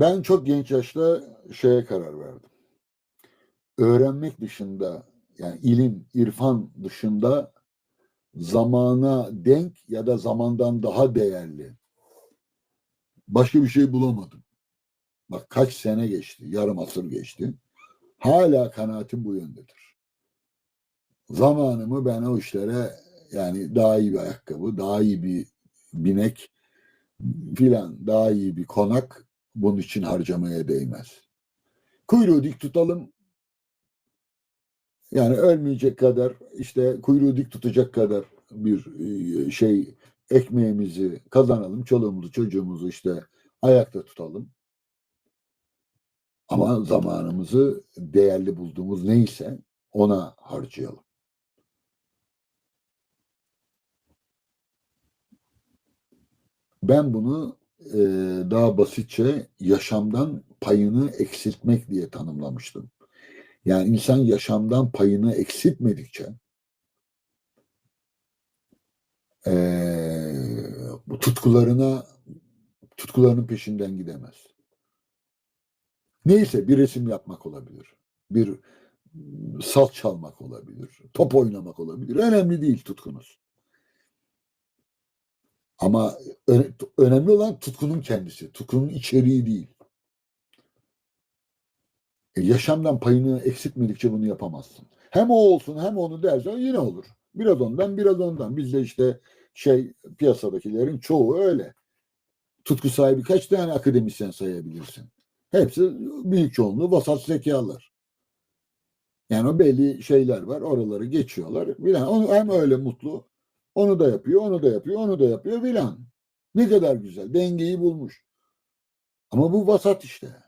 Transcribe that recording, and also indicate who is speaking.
Speaker 1: Ben çok genç yaşta şeye karar verdim. Öğrenmek dışında yani ilim, irfan dışında zamana denk ya da zamandan daha değerli başka bir şey bulamadım. Bak kaç sene geçti, yarım asır geçti. Hala kanaatim bu yöndedir. Zamanımı ben o işlere yani daha iyi bir ayakkabı, daha iyi bir binek filan, daha iyi bir konak bunun için harcamaya değmez. Kuyruğu dik tutalım. Yani ölmeyecek kadar işte kuyruğu dik tutacak kadar bir e, şey ekmeğimizi kazanalım. Çoluğumuzu çocuğumuzu işte ayakta tutalım. Ama zamanımızı değerli bulduğumuz neyse ona harcayalım. Ben bunu e, daha basitçe yaşamdan payını eksiltmek diye tanımlamıştım. Yani insan yaşamdan payını eksiltmedikçe e, bu tutkularına tutkularının peşinden gidemez. Neyse bir resim yapmak olabilir. Bir saz çalmak olabilir. Top oynamak olabilir. Önemli değil tutkunuz. Ama önemli olan tutkunun kendisi. Tutkunun içeriği değil. E, yaşamdan payını eksiltmedikçe bunu yapamazsın. Hem o olsun hem onu dersen yine olur. Biraz ondan biraz ondan. Bizde işte şey piyasadakilerin çoğu öyle. Tutku sahibi kaç tane akademisyen sayabilirsin? Hepsi büyük çoğunluğu vasat zekalar. Yani o belli şeyler var. Oraları geçiyorlar. Filan. Onu hem öyle mutlu. Onu da yapıyor, onu da yapıyor, onu da yapıyor filan. Ne kadar güzel. Dengeyi bulmuş. Ama bu vasat işte.